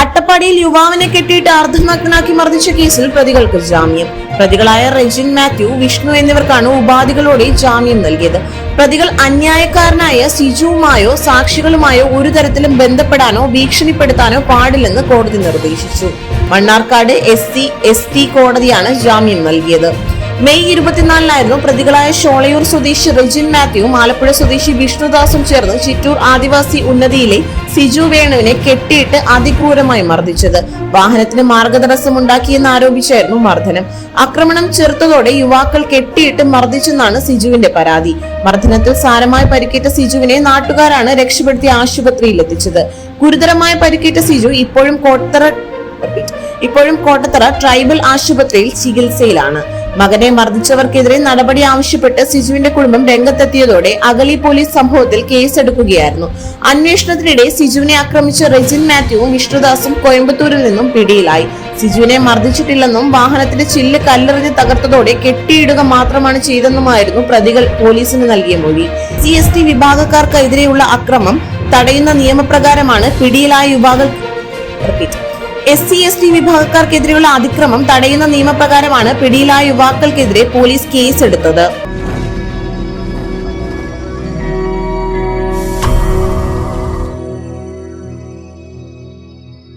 അട്ടപ്പാടിയിൽ യുവാവിനെ കെട്ടിയിട്ട് അർദ്ധനഗ്നാക്കി മർദ്ദിച്ച കേസിൽ പ്രതികൾക്ക് ജാമ്യം. പ്രതികളായ റെജിൻ മാത്യു വിഷ്ണു എന്നിവർക്കാണ് ഉപാധികളോടെ ജാമ്യം നൽകിയത്. പ്രതികൾ അന്യായക്കാരനായ സിജുവുമായോ സാക്ഷികളുമായോ ഒരു തരത്തിലും ബന്ധപ്പെടാനോ ഭീഷണിപ്പെടുത്താനോ പാടില്ലെന്ന് കോടതി നിർദ്ദേശിച്ചു. Mannarkkad S C S T കോടതിയാണ് ജാമ്യം നൽകിയത്. മെയ് ഇരുപത്തിനാലിനായിരുന്നു പ്രതികളായ ഷോളയൂർ സ്വദേശി റെജിൻ മാത്യുവും ആലപ്പുഴ സ്വദേശി വിഷ്ണുദാസും ചേർന്ന് ചിറ്റൂർ ആദിവാസി ഉന്നതിയിലെ സിജു വേണുവിനെ കെട്ടിയിട്ട് അതിക്രൂരമായി മർദ്ദിച്ചത്. വാഹനത്തിന് മാർഗതടസ്സമുണ്ടാക്കിയെന്ന് ആരോപിച്ചായിരുന്നു മർദ്ദനം. ആക്രമണം ചെറുത്തതോടെ യുവാക്കൾ കെട്ടിയിട്ട് മർദ്ദിച്ചെന്നാണ് സിജുവിന്റെ പരാതി. മർദ്ദനത്തിൽ സാരമായി പരിക്കേറ്റ സിജുവിനെ നാട്ടുകാരാണ് രക്ഷപ്പെടുത്തി ആശുപത്രിയിൽ എത്തിച്ചത് ഗുരുതരമായ പരിക്കേറ്റ സിജു ഇപ്പോഴും കോട്ടറ ഇപ്പോഴും കോട്ടത്തറ ട്രൈബൽ ആശുപത്രിയിൽ ചികിത്സയിലാണ്. മകനെ മർദ്ദിച്ചവർക്കെതിരെ നടപടി ആവശ്യപ്പെട്ട് സിജുവിന്റെ കുടുംബം രംഗത്തെത്തിയതോടെ അഗളി പോലീസ് സംഭവത്തിൽ കേസെടുക്കുകയായിരുന്നു. അന്വേഷണത്തിനിടെ സിജുവിനെ ആക്രമിച്ച റെജിൻ മാത്യുവും വിഷ്ണുദാസും കോയമ്പത്തൂരിൽ നിന്നും പിടിയിലായി. സിജുവിനെ മർദ്ദിച്ചിട്ടില്ലെന്നും വാഹനത്തിന്റെ ചില്ല് കല്ലെറിഞ്ഞ് തകർത്തതോടെ കെട്ടിയിടുക മാത്രമാണ് ചെയ്തെന്നുമായിരുന്നു പ്രതികൾ പോലീസിന് നൽകിയ മൊഴി. സി എസ് ടി വിഭാഗക്കാർക്കെതിരെയുള്ള അക്രമം തടയുന്ന നിയമപ്രകാരമാണ് പിടിയിലായ യുവാക്കൾ എസ് സി എസ് ടി വിഭാഗക്കാർക്കെതിരെയുള്ള അതിക്രമം തടയുന്ന നിയമപ്രകാരമാണ് പിടിയിലായ യുവാക്കൾക്കെതിരെ പോലീസ് കേസെടുത്തത്.